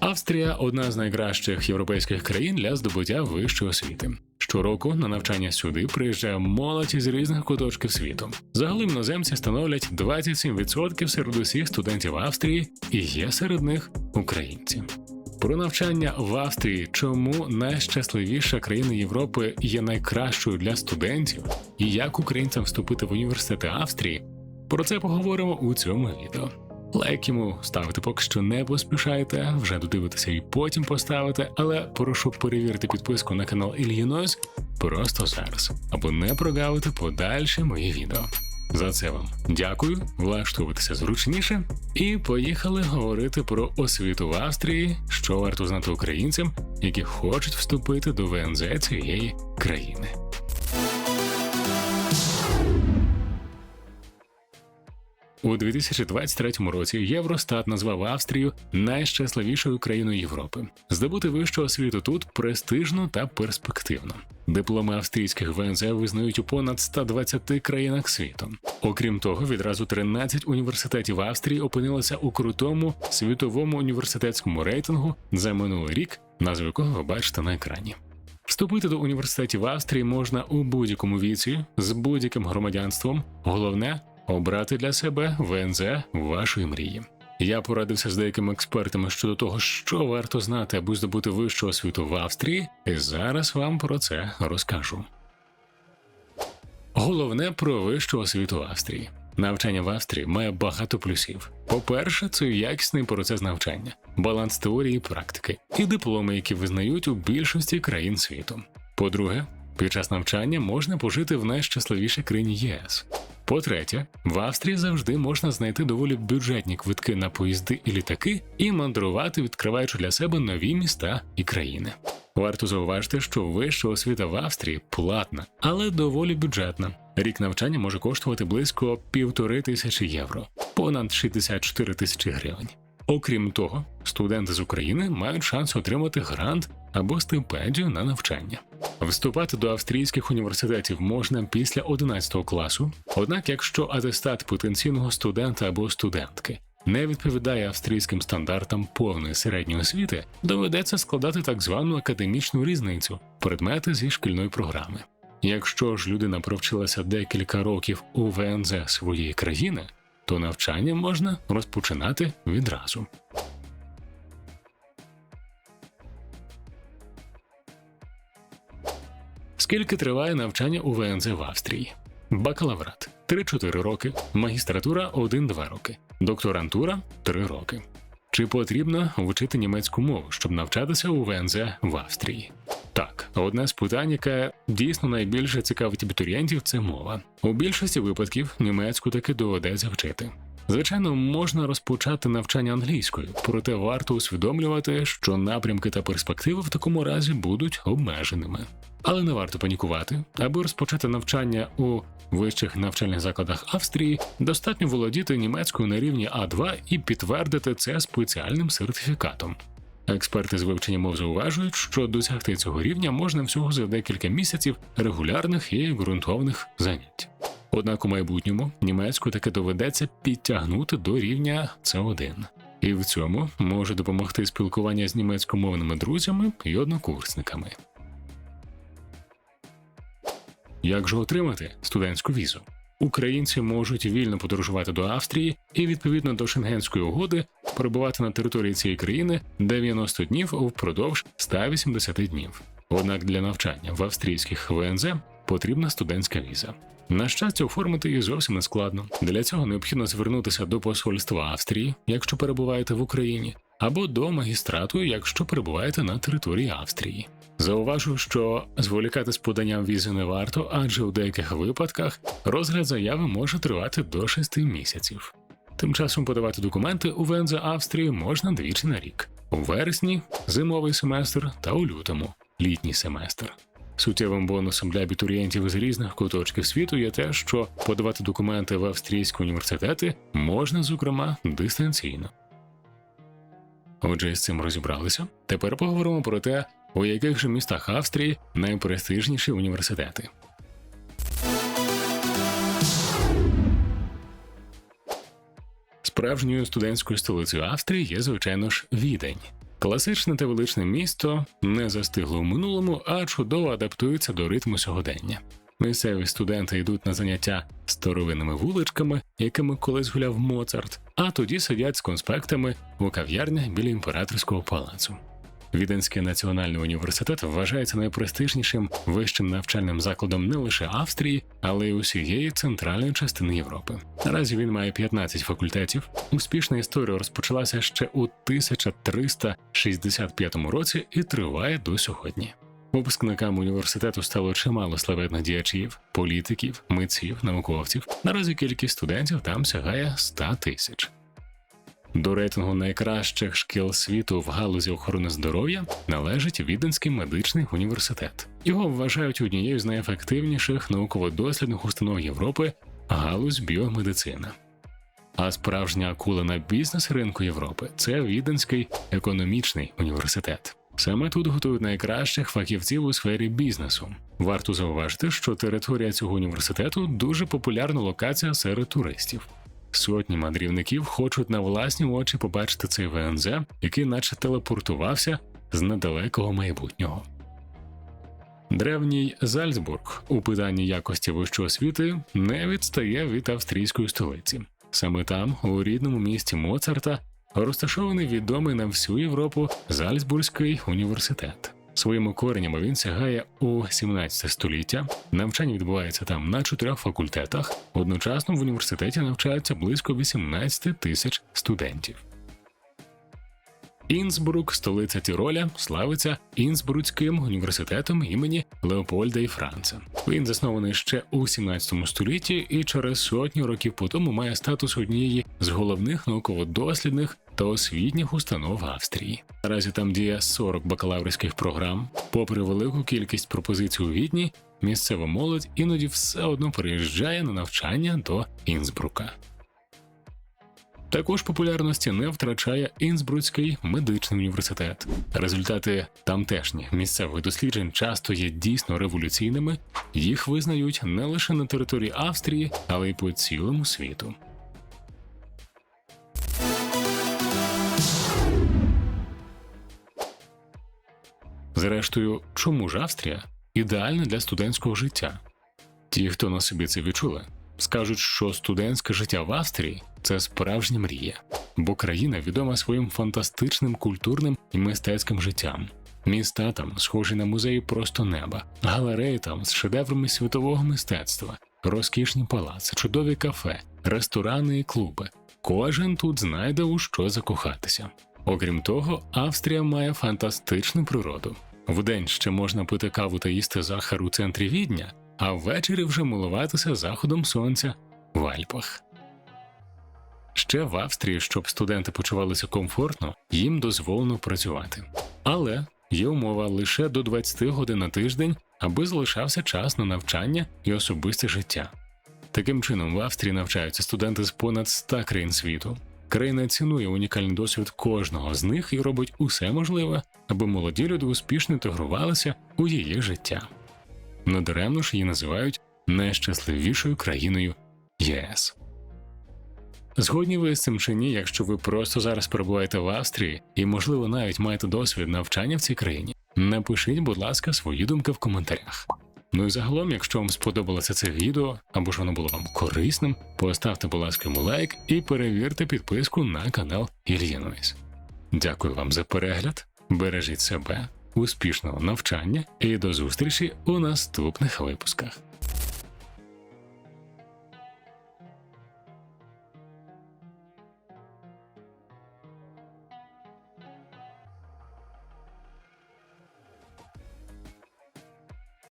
Австрія одна з найкращих європейських країн для здобуття вищої освіти. Щороку на навчання сюди приїжджає молодь із різних куточків світу. Загалом іноземці становлять 27% серед усіх студентів Австрії, і є серед них українці. Про навчання в Австрії, чому найщасливіша країна Європи є найкращою для студентів, і як українцям вступити в університети Австрії. Про це поговоримо у цьому відео. Лайк йому ставити поки що не поспішайте, вже додивитися і потім поставити, але прошу перевірити підписку на канал Ільїнойс просто зараз, аби не прогавити подальші мої відео. За це вам дякую, влаштовуватися зручніше, і поїхали говорити про освіту в Австрії, що варто знати українцям, які хочуть вступити до ВНЗ цієї країни. У 2023 році Євростат назвав Австрію найщасливішою країною Європи. Здобути вищу освіту тут престижно та перспективно. Дипломи австрійських ВНЗ визнають у понад 120 країнах світу. Окрім того, відразу 13 університетів Австрії опинилися у крутому світовому університетському рейтингу за минулий рік, назву якого ви бачите на екрані. Вступити до університетів Австрії можна у будь-якому віці з будь-яким громадянством. Головне обрати для себе ВНЗ вашої мрії. Я порадився з деякими експертами щодо того, що варто знати, аби здобути вищу освіту в Австрії, і зараз вам про це розкажу. Головне про вищу освіту Австрії. Навчання в Австрії має багато плюсів. По-перше, це якісний процес навчання, баланс теорії і практики, і дипломи, які визнають у більшості країн світу. По-друге, під час навчання можна пожити в найщасливішій країні ЄС. По-третє, в Австрії завжди можна знайти доволі бюджетні квитки на поїзди і літаки і мандрувати, відкриваючи для себе нові міста і країни. Варто зауважити, що вища освіта в Австрії платна, але доволі бюджетна. Рік навчання може коштувати близько півтори тисячі євро, понад 64 тисячі гривень. Окрім того, студенти з України мають шанс отримати грант або стипендію на навчання. Вступати до австрійських університетів можна після 11 класу, однак, якщо атестат потенційного студента або студентки не відповідає австрійським стандартам повної середньої освіти, доведеться складати так звану академічну різницю предмети зі шкільної програми. Якщо ж людина провчилася декілька років у ВНЗ своєї країни, то навчання можна розпочинати відразу. Скільки триває навчання у ВНЗ в Австрії? Бакалаврат 3-4 роки, магістратура 1-2 роки, докторантура 3 роки. Чи потрібно вчити німецьку мову, щоб навчатися у ВНЗ в Австрії? Так, одне з питань, яке дійсно найбільше цікавить абітурієнтів, це мова. У більшості випадків німецьку таки доведеться вчити. Звичайно, можна розпочати навчання англійською, проте варто усвідомлювати, що напрямки та перспективи в такому разі будуть обмеженими. Але не варто панікувати, аби розпочати навчання у вищих навчальних закладах Австрії, достатньо володіти німецькою на рівні А2 і підтвердити це спеціальним сертифікатом. Експерти з вивчення мов зауважують, що досягти цього рівня можна всього за декілька місяців регулярних і ґрунтовних занять. Однак у майбутньому німецьку таки доведеться підтягнути до рівня С1. І в цьому може допомогти спілкування з німецькомовними друзями і однокурсниками. Як же отримати студентську візу? Українці можуть вільно подорожувати до Австрії і відповідно до Шенгенської угоди перебувати на території цієї країни 90 днів впродовж 180 днів. Однак для навчання в австрійських ВНЗ потрібна студентська віза. На щастя, оформити її зовсім не складно. Для цього необхідно звернутися до посольства Австрії, якщо перебуваєте в Україні, або до магістрату, якщо перебуваєте на території Австрії. Зауважу, що зволікати з поданням візи не варто, адже у деяких випадках розгляд заяви може тривати до 6 місяців. Тим часом подавати документи у ВНЗ Австрії можна двічі на рік: у вересні зимовий семестр та у лютому літній семестр. Суттєвим бонусом для абітурієнтів із різних куточків світу є те, що подавати документи в австрійські університети можна, зокрема, дистанційно. Отже, з цим розібралися. Тепер поговоримо про те, у яких же містах Австрії найпрестижніші університети. Справжньою студентською столицею Австрії є, звичайно ж, відень. Класичне та величне місто не застигло в минулому, а чудово адаптується до ритму сьогодення. Місцеві студенти йдуть на заняття старовинними вуличками, якими колись гуляв Моцарт, а тоді сидять з конспектами у кав'ярнях біля імператорського палацу. Віденський національний університет вважається найпрестижнішим вищим навчальним закладом не лише Австрії, але й усієї центральної частини Європи. Наразі він має 15 факультетів. Успішна історія розпочалася ще у 1365 році і триває до сьогодні. Випускниками університету стало чимало славетних діячів, політиків, митців, науковців. Наразі кількість студентів там сягає 100 тисяч. До рейтингу найкращих шкіл світу в галузі охорони здоров'я належить Віденський медичний університет. Його вважають однією з найефективніших науково-дослідних установ Європи галузь біомедицина. А справжня акула на бізнес ринку Європи це Віденський економічний університет. Саме тут готують найкращих фахівців у сфері бізнесу. Варто зауважити, що територія цього університету дуже популярна локація серед туристів. Сотні мандрівників хочуть на власні очі побачити цей ВНЗ, який наче телепортувався з недалекого майбутнього. Древній Зальцбург у питанні якості вищої освіти не відстає від австрійської столиці. Саме там, у рідному місті Моцарта, розташований відомий на всю Європу Зальцбурзький університет. Своїми коренями він сягає у 17 століття. Навчання відбувається там на чотирьох факультетах. Одночасно в університеті навчаються близько 18 тисяч студентів. Інсбрук, столиця Тіроля, славиться Інсбруцьким університетом імені Леопольда і Франца. Він заснований ще у 17 столітті і через сотню років по тому має статус однієї з головних науково-дослідних та освітніх установ Австрії. Наразі там діє 40 бакалаврських програм. Попри велику кількість пропозицій у Відні, місцева молодь іноді все одно приїжджає на навчання до Інсбрука. Також популярності не втрачає Інсбруцький медичний університет. Результати тамтешніх місцевих досліджень часто є дійсно революційними. Їх визнають не лише на території Австрії, але й по цілому світу. Зрештою, чому ж Австрія ідеальна для студентського життя? Ті, хто на собі це відчули, скажуть, що студентське життя в Австрії це справжня мрія, бо країна відома своїм фантастичним культурним і мистецьким життям. Міста там схожі на музеї просто неба, галереї там з шедеврами світового мистецтва, розкішні палаци, чудові кафе, ресторани і клуби. Кожен тут знайде у що закохатися. Окрім того, Австрія має фантастичну природу. Вдень ще можна пити каву та їсти захар у центрі відня, а ввечері вже милуватися заходом сонця в Альпах. Ще в Австрії, щоб студенти почувалися комфортно, їм дозволено працювати. Але є умова лише до 20 годин на тиждень, аби залишався час на навчання і особисте життя. Таким чином, в Австрії навчаються студенти з понад 100 країн світу. Країна цінує унікальний досвід кожного з них і робить усе можливе, аби молоді люди успішно інтегрувалися у її життя. Надаремно ж її називають найщасливішою країною ЄС. Згодні ви з цим чи ні, якщо ви просто зараз перебуваєте в Австрії і, можливо, навіть маєте досвід навчання в цій країні, напишіть, будь ласка, свої думки в коментарях. Ну і загалом, якщо вам сподобалося це відео або ж воно було вам корисним, поставте, будь ласка, йому лайк і перевірте підписку на канал Ільїнойс. Дякую вам за перегляд, бережіть себе, успішного навчання і до зустрічі у наступних випусках.